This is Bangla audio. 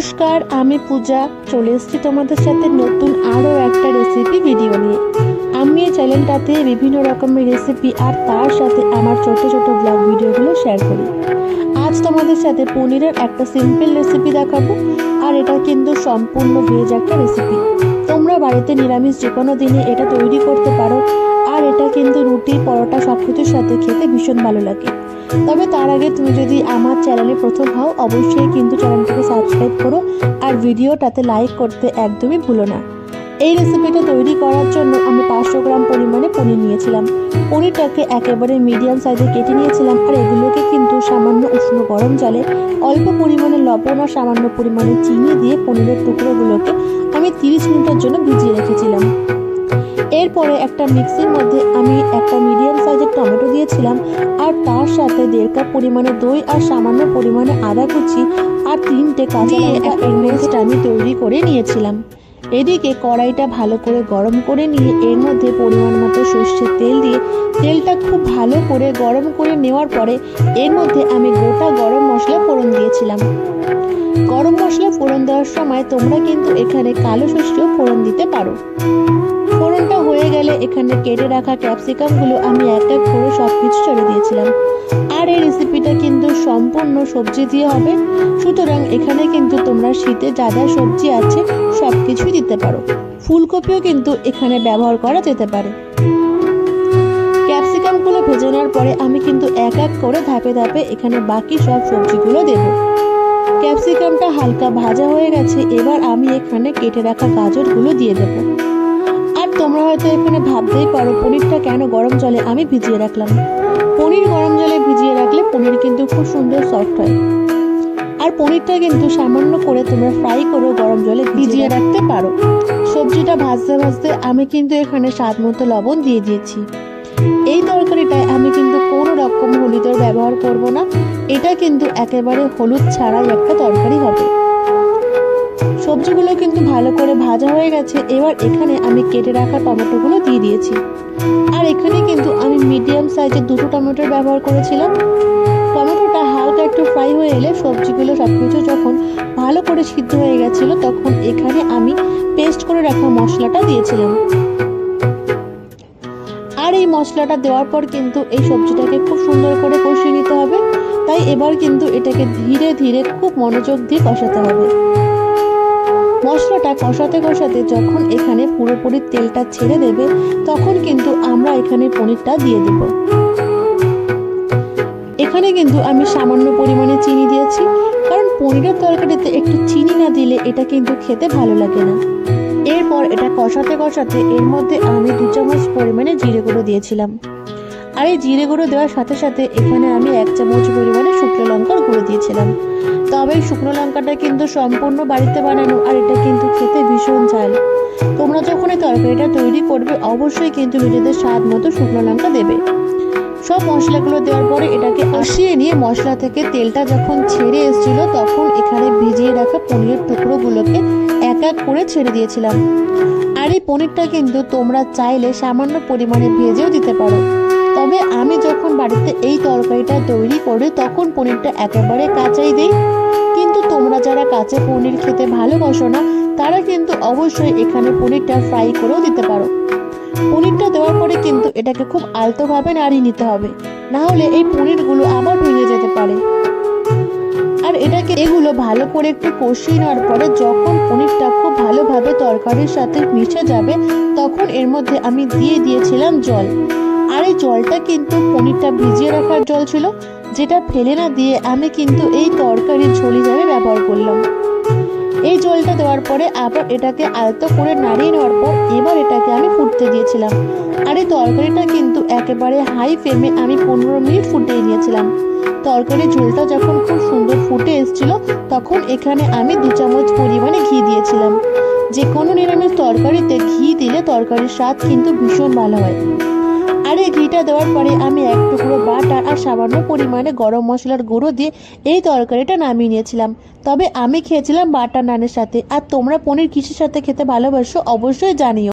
নমস্কার, আমি পূজা। চলে এসেছি তোমাদের সাথে নতুন আরও একটা রেসিপি ভিডিও নিয়ে। আমি এই চ্যানেলটাতে বিভিন্ন রকমের রেসিপি আর তার সাথে আমার ছোট ছোট ব্লগ ভিডিওগুলো শেয়ার করি। আজ তোমাদের সাথে পনিরের একটা সিম্পল রেসিপি দেখাবো, আর এটা কিন্তু সম্পূর্ণ ভেজ একটা রেসিপি তোমরা বাড়িতে নিরামিষ যে কোনো দিনে এটা তৈরি করতে পারো আর এটা কিন্তু রুটি, পরোটা সব কিছুর সাথে খেতে ভীষণ ভালো লাগে। তবে তার আগে তুমি যদি আমার চ্যানেলে প্রথম হও, অবশ্যই কিন্তু চ্যানেলটাকে সাবস্ক্রাইব করো আর ভিডিওটাতে লাইক করতে একদমই ভুলো না। এই রেসিপিটা তৈরি করার জন্য আমি পাঁচশো গ্রাম পরিমাণে পনির নিয়েছিলাম। পনিরটাকে একেবারে মিডিয়াম সাইজে কেটে নিয়েছিলাম আর এগুলোকে কিন্তু সামান্য উষ্ণ গরম জলে অল্প পরিমাণে লবণ আর সামান্য পরিমাণে চিনি দিয়ে পনিরের টুকরোগুলোকে আমি তিরিশ মিনিটের জন্য ভিজিয়ে রেখেছিলাম। এরপরে একটা মিক্সির মধ্যে আমি একটা মিডিয়াম সাইজের টমেটো দিয়েছিলাম আর তার সাথে দেড় কাপ পরিমাণে দই আর সামান্য পরিমাণে আদা কুচি আর তিনটে কাঁচা লঙ্কা এর পেস্ট আমি তৈরি করে নিয়েছিলাম। এদিকে কড়াইটা ভালো করে গরম করে নিয়ে এর মধ্যে পরিমাণ মতো সর্ষের তেল দিয়ে তেলটা খুব ভালো করে গরম করে নেওয়ার পরে এর মধ্যে আমি গোটা গরম মশলা ফোড়ন দিয়েছিলাম। গরম মশলা ফোড়ন দেওয়ার সময় তোমরা কিন্তু এখানে কালো সর্ষেও ফোড়ন দিতে পারো। গেলে এখানে কেটে রাখা ক্যাপসিকামগুলো আমি এক এক করে সব কিছু ছেড়ে দিয়েছিলাম। আর এই রেসিপিটা কিন্তু সম্পূর্ণ সবজি দিয়ে হবে। সুতরাং এখানে কিন্তু তোমরা শীতে যা যা সবজি আছে সব কিছুই দিতে পারো। ফুলকপিও কিন্তু এখানে ব্যবহার করা যেতে পারে। ক্যাপসিকামগুলো ভেজে নেওয়ার পরে আমি কিন্তু এক এক করে ধাপে ধাপে এখানে বাকি সব সবজিগুলো দেব। ক্যাপসিকামটা হালকা ভাজা হয়ে গেছে, এবার আমি এখানে কেটে রাখা গাজরগুলো দিয়ে দেব। তোমরা হয়তো এখানে ভাবতেই পারো পনিরটা কেন গরম জলে আমি ভিজিয়ে রাখলাম পনির গরম জলে ভিজিয়ে রাখলে পনির কিন্তু খুব সুন্দর সফট হয়। আর পনিরটা কিন্তু সামান্য করে তোমরা ফ্রাই করেও গরম জলে ভিজিয়ে রাখতে পারো। সবজিটা ভাজতে ভাজতে আমি কিন্তু এখানে স্বাদ মতো লবণ দিয়ে দিয়েছি। এই তরকারিটায় আমি কিন্তু কোনো রকম হলুদের ব্যবহার করব না। এটা কিন্তু একেবারে হলুদ ছাড়াই একটা তরকারি হবে। সবজিগুলো কিন্তু ভালো করে ভাজা হয়ে গেছে, এবার এখানে আমি কেটে রাখা টমেটোগুলো দিয়ে দিয়েছি। আর এখানে কিন্তু আমি মিডিয়াম সাইজের দুটো টমেটোর ব্যবহার করেছিলাম। টমেটোটা হালকা একটু ফ্রাই হয়ে এলে সবজিগুলো সব কিছু যখন ভালো করে সিদ্ধ হয়ে গেছিল, তখন এখানে আমি পেস্ট করে রাখা মশলাটা দিয়েছিলাম। আর এই মশলাটা দেওয়ার পর কিন্তু এই সবজিটাকে খুব সুন্দর করে কষিয়ে নিতে হবে। তাই এবার কিন্তু এটাকে ধীরে ধীরে খুব মনোযোগ দিয়ে কষাতে হবে। মশলাটা কষাতে কষাতে যখন এখানে পুরোপুরি তেলটা ছেড়ে দেবে, তখন কিন্তু আমরা এখানে পনিরটা দিয়ে দেব। এখানে কিন্তু আমি সামান্য পরিমাণে চিনি দিয়েছি, কারণ পনিরের তরকারিতে একটু চিনি না দিলে এটা কিন্তু খেতে ভালো লাগে না। এরপর এটা কষাতে কষাতে এর মধ্যে আমি দু চামচ পরিমাণে জিরে গুঁড়ো দিয়েছিলাম। আর এই জিরে গুঁড়ো দেওয়ার সাথে সাথে এখানে আমি এক চামচ পরিমাণে শুকনো লঙ্কার গুঁড়ো দিয়েছিলাম। তবে শুকনো লঙ্কাটা কিন্তু সম্পূর্ণ বাড়িতে বানানো, আর এটা কিন্তু খেতে ভীষণ ঝাল। তোমরা যখন এই তরকারিটা তৈরি করবে, অবশ্যই কিন্তু নিজেদের স্বাদ মতো শুকনো লঙ্কা দেবে। সব মশলাগুলো দেওয়ার পরে এটাকে কষিয়ে নিয়ে মশলা থেকে তেলটা যখন ছেড়ে এসেছিল, তখন এখানে ভিজিয়ে রাখা পনিরের টুকরোগুলোকে এক এক করে ছেড়ে দিয়েছিলাম। আর এই পনিরটা কিন্তু তোমরা চাইলে সামান্য পরিমাণে ভেজেও দিতে পারো। তবে আমি যখন বাড়িতে এই তরকারিটা তৈরি করি, তখন পনিরটা একেবারে কাঁচাই দিই। কাঁচা পনির খেতে ভালোবাসো না, তারা কিন্তু অবশ্যই এখানে পনিরটা ফ্রাই করেও দিতে পারো। পনিরটা দেওয়ার পরে কিন্তু এটাকে খুব আলতোভাবে নাড়িয়ে নিতে হবে। না হলে এই পনিরগুলো আবার ভেঙে যেতে পারে। আর এটাকে এগুলো ভালো করে একটু কষিয়ে নেওয়ার পরে যখন পনিরটা খুব ভালোভাবে তরকারির সাথে মিশে যাবে, তখন এর মধ্যে আমি দিয়ে দিয়েছিলাম জল। আর এই জলটা কিন্তু পনিরটা ভিজিয়ে রাখার জল ছিল যেটা ফেলে না দিয়ে আমি কিন্তু এই তরকারির ঝোল হিসাবে ব্যবহার করলাম। এই জলটা দেওয়ার পরে আবার এটাকে আয়ত্ত করে নাড়িয়ে নেওয়ার পর এবার এটাকে আমি ফুটতে দিয়েছিলাম। আর এই তরকারিটা কিন্তু একেবারে হাই ফ্লেমে আমি পনেরো মিনিট ফুটিয়ে নিয়েছিলাম। তরকারির ঝোলটা যখন খুব সুন্দর ফুটে এসেছিল, তখন এখানে আমি দু চামচ পরিমাণে ঘি দিয়েছিলাম। যে কোনো নিরামিষ তরকারিতে ঘি দিলে তরকারির স্বাদ কিন্তু ভীষণ ভালো হয়। ঘিটা দেওয়ার পরে আমি এক টুকরো বাটার আর সামান্য পরিমাণে গরম মশলার গুঁড়ো দিয়ে এই তরকারিটা নামিয়ে নিয়েছিলাম। তবে আমি খেয়েছিলাম বাটার নানের সাথে। আর তোমরা পনির কিসের সাথে খেতে ভালোবাসো অবশ্যই জানিও।